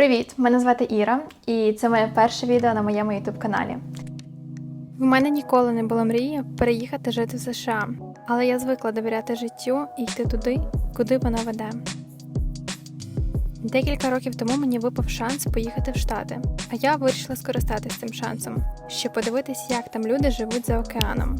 Привіт! Мене звати Іра, і це моє перше відео на моєму youtube каналі. В мене ніколи не було мрії переїхати жити в США, але я звикла довіряти життю і йти туди, куди воно веде. Декілька років тому мені випав шанс поїхати в Штати, а я вирішила скористатися цим шансом, щоб подивитись, як там люди живуть за океаном.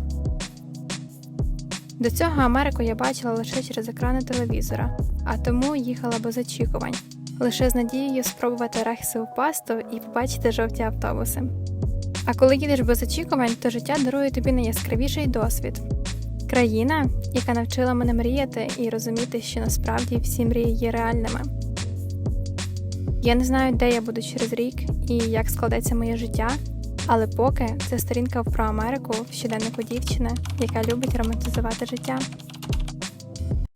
До цього Америку я бачила лише через екрани телевізора, а тому їхала без очікувань, лише з надією спробувати арахісову пасту і побачити жовті автобуси. А коли їдеш без очікувань, то життя дарує тобі найяскравіший досвід. Країна, яка навчила мене мріяти і розуміти, що насправді всі мрії є реальними. Я не знаю, де я буду через рік і як складеться моє життя, але поки це сторінка про Америку в щоденнику дівчини, яка любить романтизувати життя.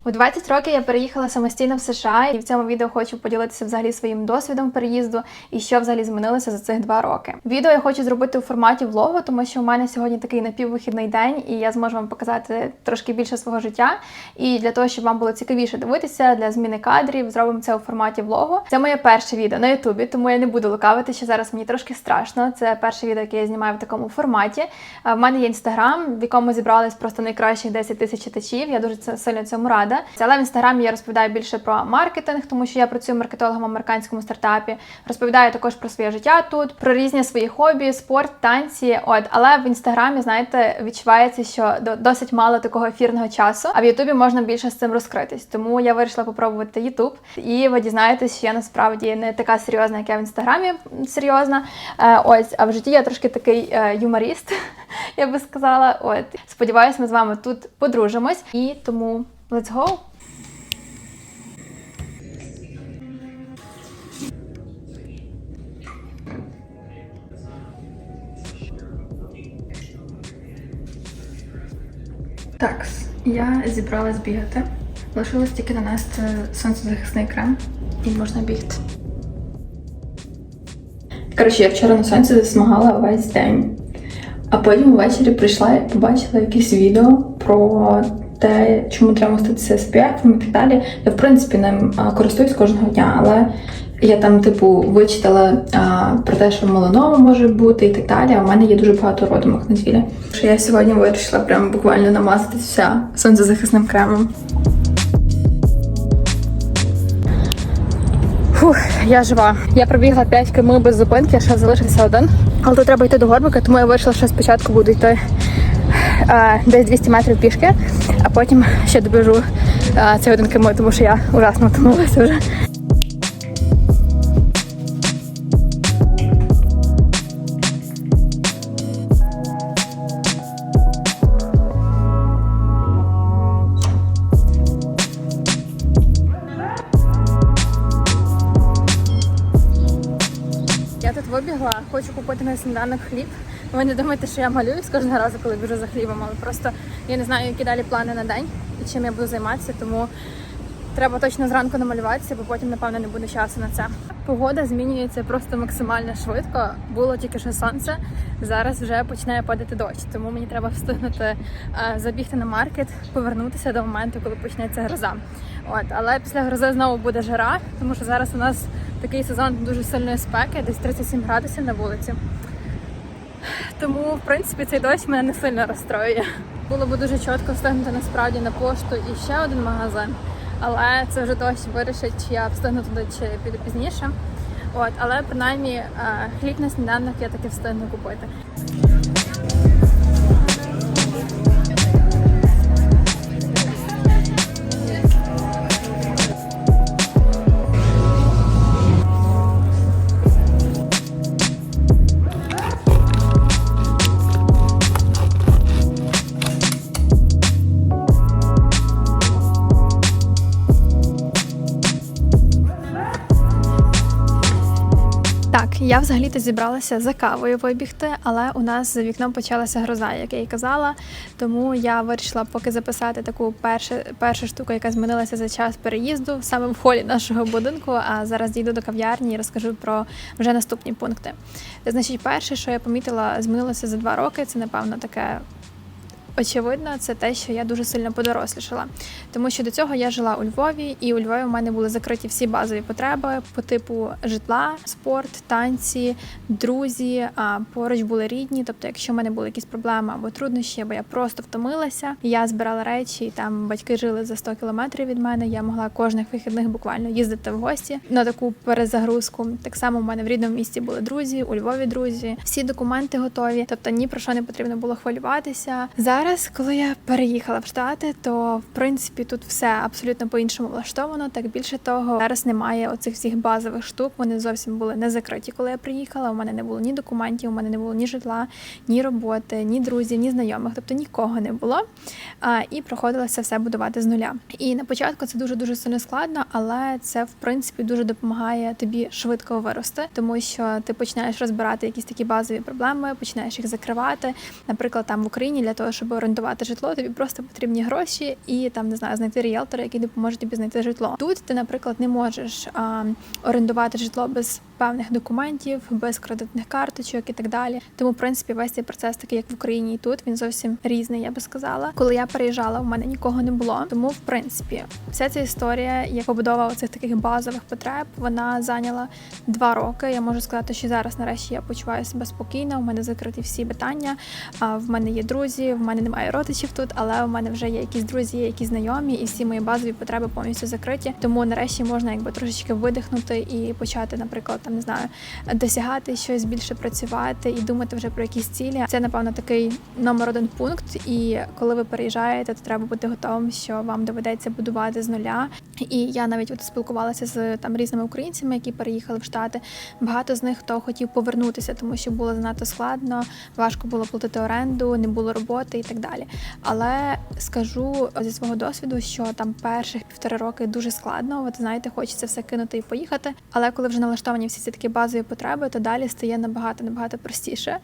У 20 років я переїхала самостійно в США, і в цьому відео хочу поділитися взагалі своїм досвідом переїзду і що взагалі змінилося за цих два роки. Відео я хочу зробити у форматі влогу, тому що у мене сьогодні такий напіввихідний день, і я зможу вам показати трошки більше свого життя. І для того, щоб вам було цікавіше дивитися для зміни кадрів, зробимо це у форматі влогу. Це моє перше відео на Ютубі, тому я не буду лукавити, що зараз мені трошки страшно. Це перше відео, яке я знімаю в такому форматі. В мене є інстаграм, в якому зібрались просто найкращих 10 тисяч читачів. Я дуже сильно цьому рада. Але в інстаграмі я розповідаю більше про маркетинг, тому що я працюю маркетологом в американському стартапі. Розповідаю також про своє життя тут, про різні свої хобі, спорт, танці. От, але в інстаграмі, знаєте, відчувається, що до- досить мало такого ефірного часу. А в Ютубі можна більше з цим розкритись. Тому я вирішила попробувати Ютуб, і ви дізнаєтесь, що я насправді не така серйозна, як я в інстаграмі серйозна. Е, ось, а в житті я трошки такий е, юморіст, я би сказала. От сподіваюсь, ми з вами тут подружимось, і тому let's go! Так, я зібралась бігати. Лишилось тільки нанести сонцезахисний крем і можна бігти. Коротше, я вчора на сонці засмагала весь день. А потім ввечері прийшла і побачила якесь відео про те, чому треба маститися SPF і так далі. Я, в принципі, ним користуюсь кожного дня, але я там, типу, вичитала а, про те, що меланома може бути і так далі. А в мене є дуже багато родимок на тілі. Що я сьогодні вирішила прямо буквально намазатись вся сонцезахисним кремом. Фух, я жива. Я пробігла 5 км без зупинки, ще залишився один. Але тут треба йти до горбика, тому я вирішила, що спочатку буду йти десь 200 метрів пішки, а потім ще добіжу е, цей один км, тому що я ужасно втомилася вже. Я тут вибігла, хочу купити на сніданок хліб. Ви не думайте, що я малююсь кожного разу, коли біжу за хлібом, але просто я не знаю, які далі плани на день і чим я буду займатися, тому треба точно зранку намалюватися, бо потім, напевно, не буде часу на це. Погода змінюється просто максимально швидко. Було тільки що сонце, зараз вже починає падати дощ, тому мені треба встигнути е, забігти на маркет, повернутися до моменту, коли почнеться гроза. От, але після грози знову буде жара, тому що зараз у нас такий сезон дуже сильної спеки, десь 37 градусів на вулиці. Тому, в принципі, цей дощ мене не сильно розстроює. Було б дуже чітко встигнути насправді на пошту і ще один магазин. Але це вже дощ вирішить, чи я встигну туди чи піду пізніше. От, але принаймні е, хліб на сніданок я таки встигну купити. Я взагалі-то зібралася за кавою вибігти, але у нас за вікном почалася гроза, як я і казала. Тому я вирішила поки записати таку першу, першу штуку, яка змінилася за час переїзду саме в холі нашого будинку. А зараз дійду до кав'ярні і розкажу про вже наступні пункти. Значить, перше, що я помітила, змінилося за два роки, це напевно таке очевидно, це те, що я дуже сильно подорослішала. Тому що до цього я жила у Львові, і у Львові в мене були закриті всі базові потреби по типу житла, спорт, танці, друзі. А поруч були рідні. Тобто, якщо в мене були якісь проблеми або труднощі, або я просто втомилася, я збирала речі, і там батьки жили за 100 кілометрів від мене. Я могла кожних вихідних буквально їздити в гості на таку перезагрузку. Так само в мене в рідному місті були друзі, у Львові друзі, всі документи готові. Тобто ні про що не потрібно було хвилюватися. Зараз, коли я переїхала в Штати, то в принципі тут все абсолютно по-іншому влаштовано. Так більше того, зараз немає оцих всіх базових штук. Вони зовсім були не закриті, коли я приїхала. У мене не було ні документів, у мене не було ні житла, ні роботи, ні друзів, ні знайомих. Тобто нікого не було. А, і проходилося все будувати з нуля. І на початку це дуже дуже сильно складно, але це в принципі дуже допомагає тобі швидко вирости, тому що ти починаєш розбирати якісь такі базові проблеми, починаєш їх закривати. Наприклад, там в Україні для того, щоб орендувати житло, тобі просто потрібні гроші і там не знаю, знайти ріелтора, який допоможе тобі знайти житло. Тут ти, наприклад, не можеш а, орендувати житло без певних документів, без кредитних карточок і так далі. Тому, в принципі, весь цей процес такий, як в Україні, і тут він зовсім різний, я би сказала. Коли я переїжджала, у мене нікого не було. Тому, в принципі, вся ця історія, як побудова оцих таких базових потреб, вона зайняла два роки. Я можу сказати, що зараз нарешті я почуваю себе спокійно. У мене закриті всі питання. А в мене є друзі, в мене немає родичів тут, але у мене вже є якісь друзі, є якісь знайомі, і всі мої базові потреби повністю закриті. Тому нарешті можна якби трошечки видихнути і почати, наприклад, там не знаю, досягати щось більше працювати і думати вже про якісь цілі. Це напевно такий номер один пункт. І коли ви переїжджаєте, то треба бути готовим, що вам доведеться будувати з нуля. І я навіть от спілкувалася з там різними українцями, які переїхали в Штати. Багато з них хто хотів повернутися, тому що було занадто складно, важко було платити оренду, не було роботи і так далі. Але скажу зі свого досвіду, що там перших півтори роки дуже складно. От знаєте, хочеться все кинути і поїхати. Але коли вже налаштовані всі ці такі базові потреби, то далі стає набагато набагато простіше.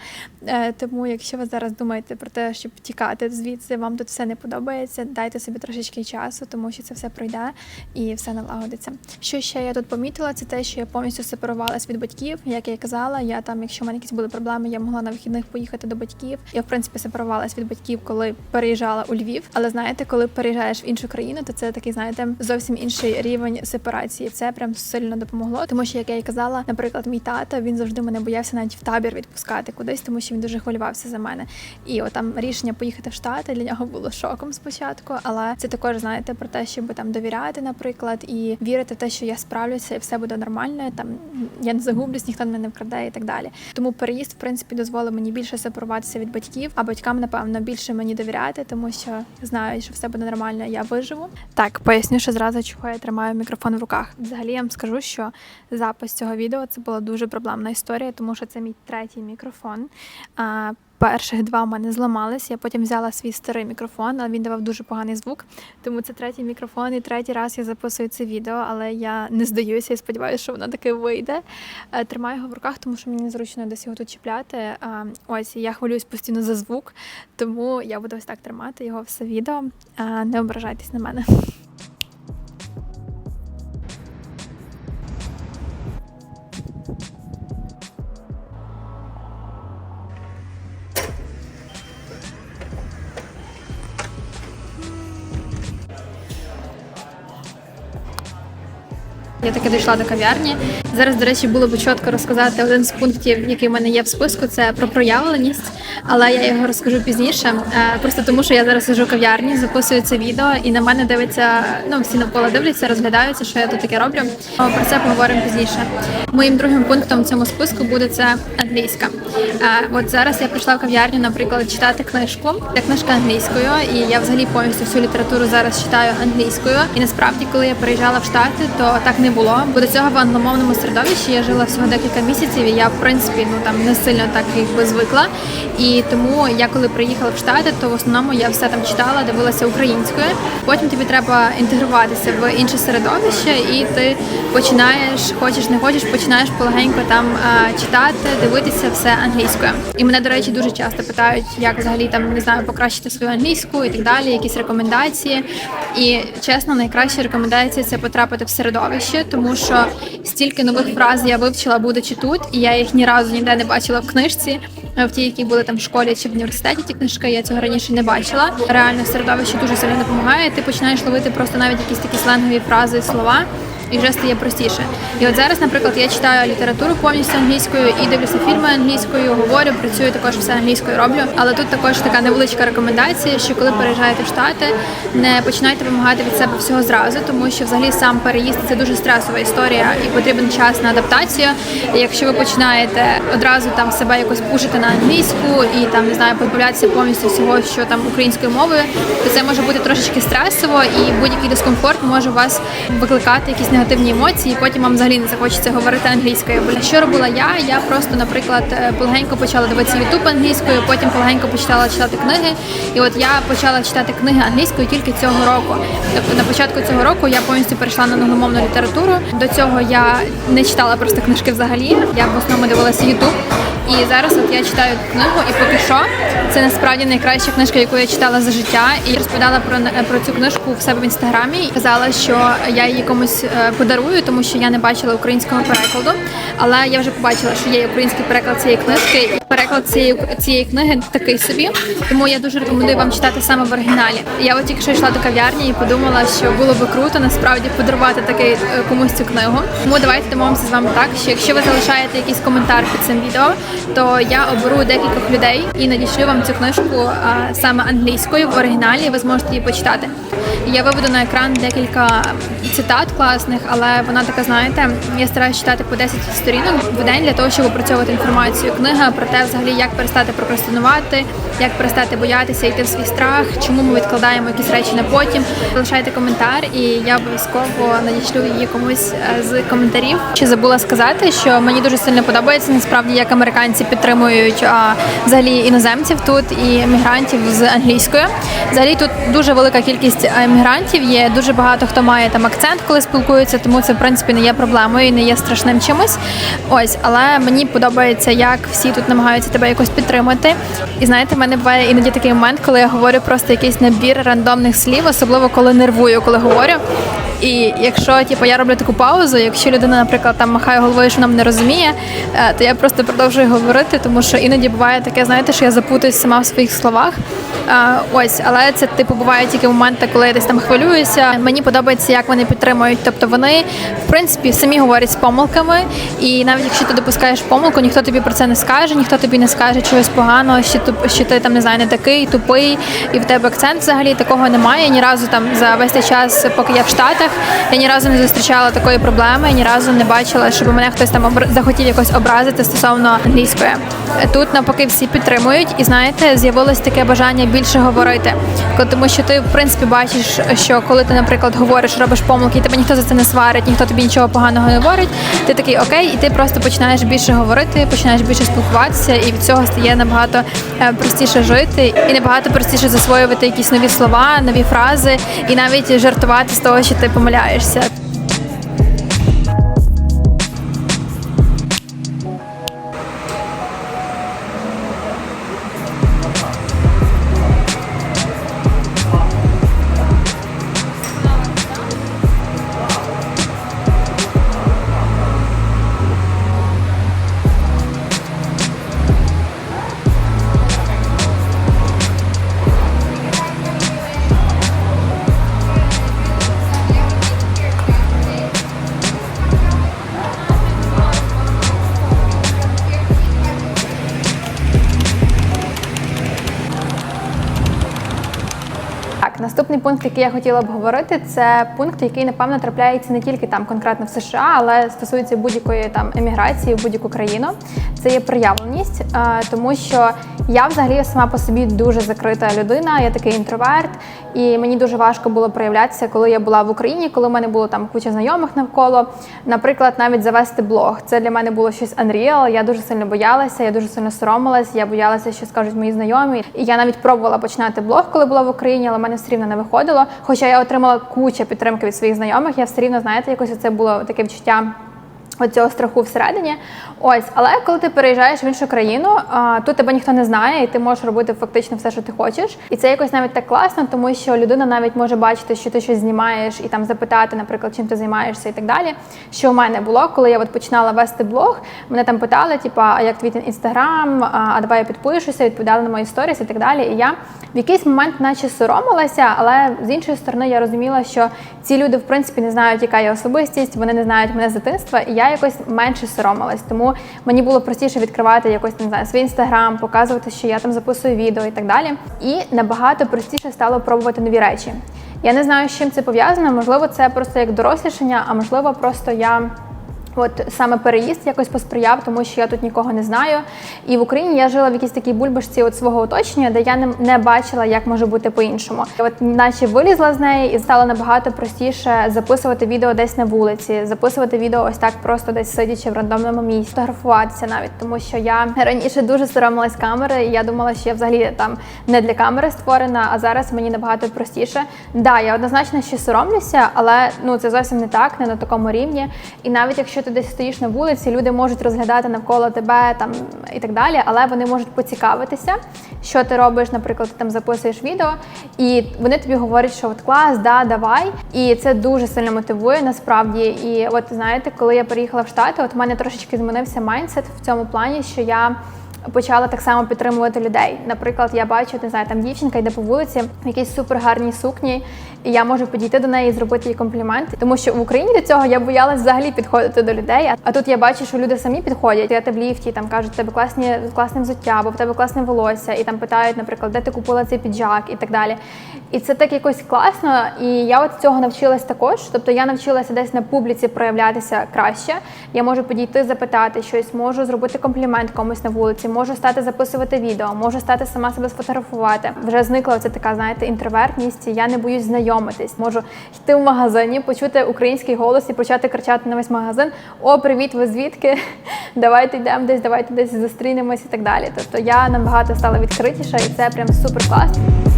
Е, Тому, якщо ви зараз думаєте про те, щоб тікати звідси, вам тут все не подобається, дайте собі трошечки часу, тому що це все пройде і все налагодиться. Що ще я тут помітила, це те, що я повністю сепарувалась від батьків. Як я і казала, я там, якщо в мене якісь були проблеми, я могла на вихідних поїхати до батьків. Я в принципі сепарувалась від батьків, коли переїжджала у Львів. Але знаєте, коли переїжджаєш в іншу країну, то це такий, знаєте, зовсім інший рівень сепарації. Це прям сильно допомогло, тому що як я і казала, наприклад, мій тато він завжди мене боявся навіть в табір відпускати кудись, тому що він дуже хвилювався за мене. І от рішення поїхати в Штати для нього було шоком спочатку, але це також знаєте про те, щоб там довіряти, наприклад, і вірити в те, що я справлюся і все буде нормально. Там я не загублюсь, ніхто мене не вкраде і так далі. Тому переїзд, в принципі, дозволив мені більше сепаруватися від батьків, а батькам, напевно, більше мені довіряти, тому що знаю, що все буде нормально, я виживу. Так, поясню, що зразу чого я тримаю мікрофон в руках. Взагалі я вам скажу, що запис цього відео це була дуже проблемна історія, тому що це мій третій мікрофон. Перших два в мене зламались. Я потім взяла свій старий мікрофон, але він давав дуже поганий звук. Тому це третій мікрофон, і третій раз я записую це відео, але я не здаюся і сподіваюся, що воно таки вийде. Е, Тримаю його в руках, тому що мені незручно десь його тут чіпляти. Ось я хвилююсь постійно за звук, тому я буду ось так тримати його все відео. Не ображайтесь на мене. Таки дійшла до кав'ярні. Зараз, до речі, було б чітко розказати один з пунктів, який в мене є в списку, це про проявленість, але я його розкажу пізніше. Е, Просто тому, що я зараз сижу в кав'ярні, записую це відео, і на мене дивиться, ну всі навколо дивляться, розглядаються, що я тут таке роблю. Про це поговоримо пізніше. Моїм другим пунктом в цьому списку буде це англійська. Е, От зараз я прийшла в кав'ярню, наприклад, читати книжку. Це книжка англійською, і я взагалі повністю всю літературу зараз читаю англійською. І насправді, коли я переїжджала в Штати, то так не було. Бо до цього в англомовному середовищі я жила всього декілька місяців, і я в принципі ну там не сильно так якби звикла. І тому я коли приїхала в Штати, то в основному я все там читала, дивилася українською. Потім тобі треба інтегруватися в інше середовище, і ти починаєш, хочеш не хочеш, починаєш полегенько там е, читати, дивитися все англійською. І мене, до речі, дуже часто питають, як взагалі там не знаю, покращити свою англійську і так далі, якісь рекомендації. І чесно, найкраща рекомендація це потрапити в середовище, тому що стільки нових фраз я вивчила, будучи тут, і я їх ні разу ніде не бачила в книжці. Е, в ті, які були там в школі чи в університеті. Ті книжки я цього раніше не бачила. Реально середовище дуже сильно допомагає. Ти починаєш ловити просто навіть якісь такі сленгові фрази слова. І вже стає простіше. І от зараз, наприклад, я читаю літературу повністю англійською і дивлюся фільми англійською, говорю, працюю також все англійською роблю. Але тут також така невеличка рекомендація, що коли переїжджаєте в Штати, не починайте вимагати від себе всього зразу, тому що взагалі сам переїзд це дуже стресова історія і потрібен час на адаптацію. І якщо ви починаєте одразу там себе якось пушити на англійську і там не знаю, позбавлятися повністю всього, що там українською мовою, то це може бути трошечки стресово, і будь-який дискомфорт може вас викликати якісь негативні емоції. і Потім вам взагалі не захочеться говорити англійською. Що робила я? Я просто, наприклад, е, полегенько почала дивитися ютуб англійською, потім полегенько почала читати книги. І от я почала читати книги англійською тільки цього року. Тобто на початку цього року я повністю перейшла на англомовну літературу. До цього я не читала просто книжки взагалі. Я в основному дивилася ютуб. І зараз от я читаю книгу, і поки що це насправді найкраща книжка, яку я читала за життя. І розповідала про про цю книжку в себе в інстаграмі. І казала, що я її комусь е, подарую, тому що я не бачила українського перекладу. Але я вже побачила, що є український переклад цієї книжки. Переклад цієї цієї книги такий собі. Тому я дуже рекомендую вам читати саме в оригіналі. Я от тільки що йшла до кав'ярні і подумала, що було би круто насправді подарувати такий е, комусь цю книгу. Тому давайте домовимося з вами так, що якщо ви залишаєте якийсь коментар під цим відео, то я оберу декількох людей і надішлю вам цю книжку а, саме англійською в оригіналі. Ви зможете її почитати. Я виведу на екран декілька цитат класних, але вона така, знаєте, я стараюся читати по 10 сторінок в день для того, щоб опрацьовувати інформацію. Книга про те, взагалі, як перестати прокрастинувати, як перестати боятися йти в свій страх, чому ми відкладаємо якісь речі на потім. Залишайте коментар, і я обов'язково надішлю її комусь е, з коментарів. Чи забула сказати, що мені дуже сильно подобається насправді, як американці підтримують а, взагалі іноземців тут і емігрантів з англійською. Взагалі тут дуже велика кількість емігрантів. Є дуже багато хто має там акцент, коли спілкуються, тому це в принципі не є проблемою і не є страшним чимось. Ось, але мені подобається, як всі тут намагаються тебе якось підтримати. І знаєте, в мене буває іноді такий момент, коли я говорю просто якийсь набір рандомних слів, особливо коли нервую, коли говорю. І якщо типу, я роблю таку паузу, якщо людина, наприклад, там махає головою, що нам не розуміє, е, то я просто продовжую говорити, тому що іноді буває таке, знаєте, що я запутуюсь сама в своїх словах. Ось, але це типу буває тільки моменти, коли я десь там хвилююся. Мені подобається, як вони підтримують. Тобто вони, в принципі, самі говорять з помилками, і навіть якщо ти допускаєш помилку, ніхто тобі про це не скаже, ніхто тобі не скаже чогось поганого, що ти, що ти там не знаю, не такий, тупий, і в тебе акцент взагалі такого немає. Ні разу там за весь цей час, поки я в Штатах, я ні разу не зустрічала такої проблеми, ні разу не бачила, щоб мене хтось там обр... захотів якось образити стосовно англійської. Тут навпаки всі підтримують, і знаєте, з'явилось таке бажання більше говорити. Тому що ти, в принципі, бачиш, що коли ти, наприклад, говориш, робиш помилки, і тебе ніхто за це не сварить, ніхто тобі нічого поганого не говорить. Ти такий окей, і ти просто починаєш більше говорити, починаєш більше спілкуватися, і від цього стає набагато е, простіше жити, і набагато простіше засвоювати якісь нові слова, нові фрази, і навіть жартувати з того, що ти помиляєшся. Наступний пункт, який я хотіла б говорити, це пункт, який напевно трапляється не тільки там конкретно в США, але стосується будь-якої там еміграції в будь-яку країну. Це є проявленість, е, тому що я взагалі сама по собі дуже закрита людина. Я такий інтроверт, і мені дуже важко було проявлятися, коли я була в Україні, коли в мене було там куча знайомих навколо. Наприклад, навіть завести блог. Це для мене було щось unreal, Я дуже сильно боялася, я дуже сильно соромилась. Я боялася, що скажуть мої знайомі. І я навіть пробувала починати блог, коли була в Україні, але в мене все рівно не виходило. Хоча я отримала кучу підтримки від своїх знайомих, я все рівно знаєте, якось це було таке відчуття Оцього страху всередині. Ось, але коли ти переїжджаєш в іншу країну, тут тебе ніхто не знає, і ти можеш робити фактично все, що ти хочеш. І це якось навіть так класно, тому що людина навіть може бачити, що ти щось знімаєш, і там запитати, наприклад, чим ти займаєшся і так далі. Що у мене було, коли я от починала вести блог, мене там питали, типа, а як твій інстаграм, а давай я підпишуся, відповідали на мої сторіс і так далі. І я в якийсь момент, наче соромилася, але з іншої сторони, я розуміла, що ці люди в принципі не знають, яка я особистість, вони не знають мене з дитинства, і я якось менше соромилась. Тому мені було простіше відкривати якось не знаю свій інстаграм, показувати, що я там записую відео і так далі. І набагато простіше стало пробувати нові речі. Я не знаю, з чим це пов'язано. Можливо, це просто як дорослішання, а можливо, просто я. От саме переїзд якось посприяв, тому що я тут нікого не знаю. І в Україні я жила в якійсь такій бульбашці от свого оточення, де я не, не бачила, як може бути по-іншому. От наче вилізла з неї і стало набагато простіше записувати відео десь на вулиці, записувати відео ось так, просто десь сидячи в рандомному місці, фотографуватися навіть, тому що я раніше дуже соромилась камери, і я думала, що я взагалі там не для камери створена, а зараз мені набагато простіше. Да, я однозначно ще соромлюся, але ну це зовсім не так, не на такому рівні. І навіть якщо ти десь стоїш на вулиці, люди можуть розглядати навколо тебе там і так далі, але вони можуть поцікавитися, що ти робиш, наприклад, ти там записуєш відео, і вони тобі говорять, що от клас, да, давай. І це дуже сильно мотивує насправді. І от знаєте, коли я переїхала в Штати, от у мене трошечки змінився майндсет в цьому плані, що я. Почала так само підтримувати людей. Наприклад, я бачу, не знаю, там дівчинка йде по вулиці в якійсь супергарній сукні, і я можу підійти до неї і зробити їй комплімент. Тому що в Україні до цього я боялась взагалі підходити до людей. А- тут я бачу, що люди самі підходять, я в ліфті, там кажуть, тебе класні класне взуття, або в тебе класне волосся, і там питають, наприклад, де ти купила цей піджак і так далі. І це так якось класно. І я от цього навчилась також. Тобто я навчилася десь на публіці проявлятися краще. Я можу підійти, запитати щось, можу зробити комплімент комусь на вулиці, можу стати записувати відео, можу стати сама себе сфотографувати. Вже зникла оця така, знаєте, інтровертність. Я не боюсь знайомитись. Можу йти в магазині, почути український голос і почати кричати на весь магазин: О, привіт, ви звідки? Давайте йдемо десь, давайте десь зустрінемось і так далі. Тобто я набагато стала відкритіша, і це прям супер класно.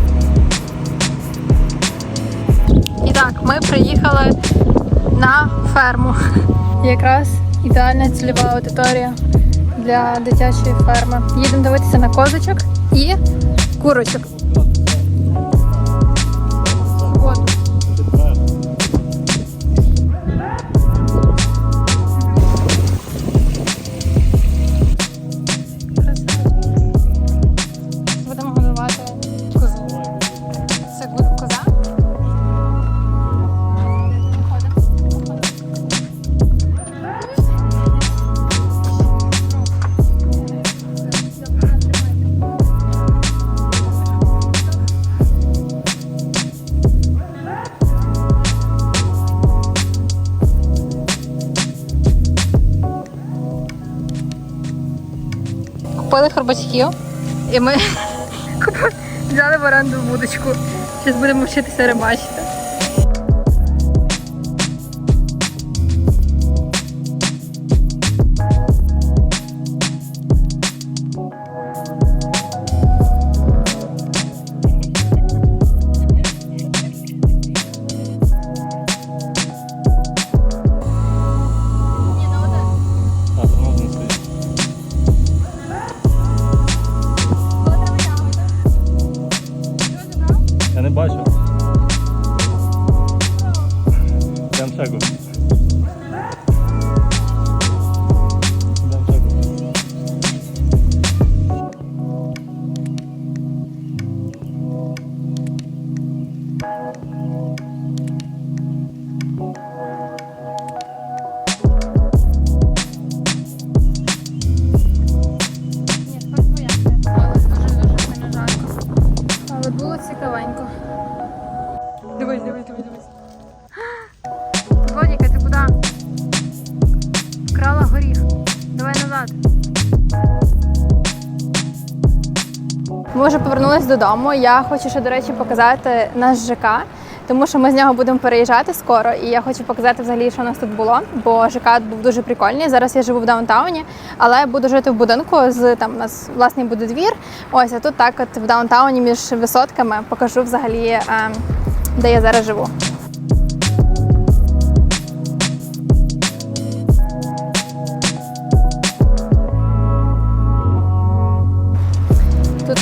І так, ми приїхали на ферму. Якраз ідеальна цільова аудиторія для дитячої ферми. Їдемо дивитися на козочок і курочок. Купили хробачків і ми взяли в оренду вудочку. Зараз будемо вчитися рибачити. Додому. Я хочу ще, до речі, показати наш ЖК, тому що ми з нього будемо переїжджати скоро, і я хочу показати взагалі, що у нас тут було, бо ЖК був дуже прикольний. Зараз я живу в даунтауні, але буду жити в будинку з там у нас власний буде двір. Ось а тут так, от в даунтауні між висотками покажу взагалі, е, де я зараз живу.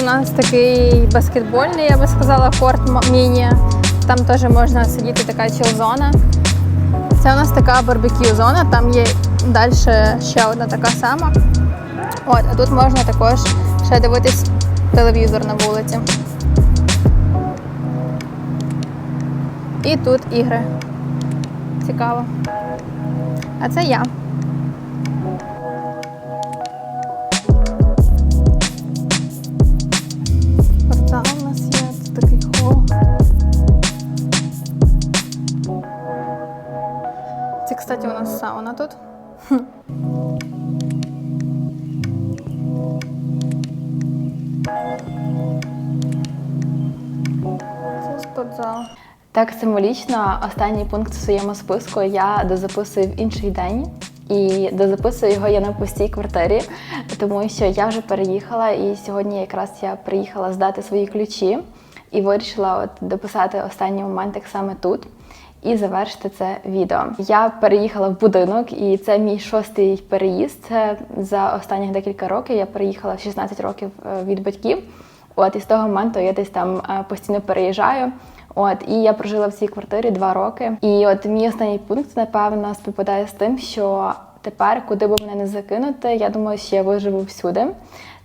Нас такий баскетбольний, я би сказала, корт міні. Там теж можна сидіти така чил-зона. Це у нас така барбекю зона, там є далі ще одна така сама. От, а тут можна також ще дивитись телевізор на вулиці. І тут ігри. Цікаво. А це я. Кстати, у нас сауна тут. Це спортзал. Так символічно, останній пункт в своєму списку я дозаписую в інший день. І дозаписую його я на пустій квартирі, тому що я вже переїхала, і сьогодні якраз я приїхала здати свої ключі і вирішила от дописати останній моментик саме тут і завершити це відео. Я переїхала в будинок, і це мій шостий переїзд Це за останні декілька років. Я переїхала в 16 років е, від батьків. От і з того моменту я десь там е, постійно переїжджаю. От і я прожила в цій квартирі два роки. І от мій останній пункт, напевно, співпадає з тим, що тепер, куди би мене не закинути, я думаю, що я виживу всюди.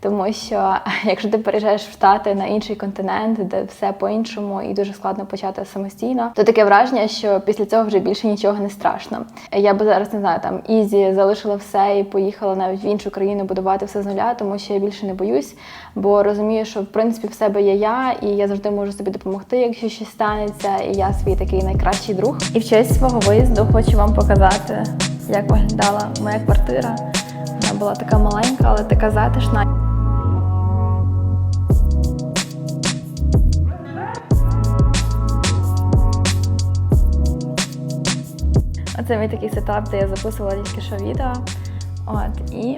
Тому що якщо ти переїжджаєш в Штати на інший континент, де все по-іншому і дуже складно почати самостійно, то таке враження, що після цього вже більше нічого не страшно. Я би зараз не знаю, там ізі залишила все і поїхала навіть в іншу країну будувати все з нуля, тому що я більше не боюсь, бо розумію, що в принципі в себе є я, і я завжди можу собі допомогти, якщо щось станеться. І я свій такий найкращий друг. І в честь свого виїзду хочу вам показати, як виглядала моя квартира. Вона була така маленька, але така затишна. Оце мій такий сетап, де я записувала тільки що відео. От і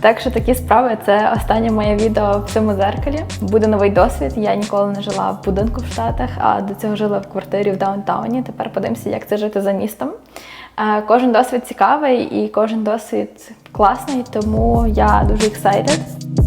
так що такі справи це останнє моє відео в цьому зеркалі. Буде новий досвід. Я ніколи не жила в будинку в Штатах, а до цього жила в квартирі в даунтауні. Тепер подивимося, як це жити за містом. Е, Кожен досвід цікавий і кожен досвід класний, тому я дуже excited.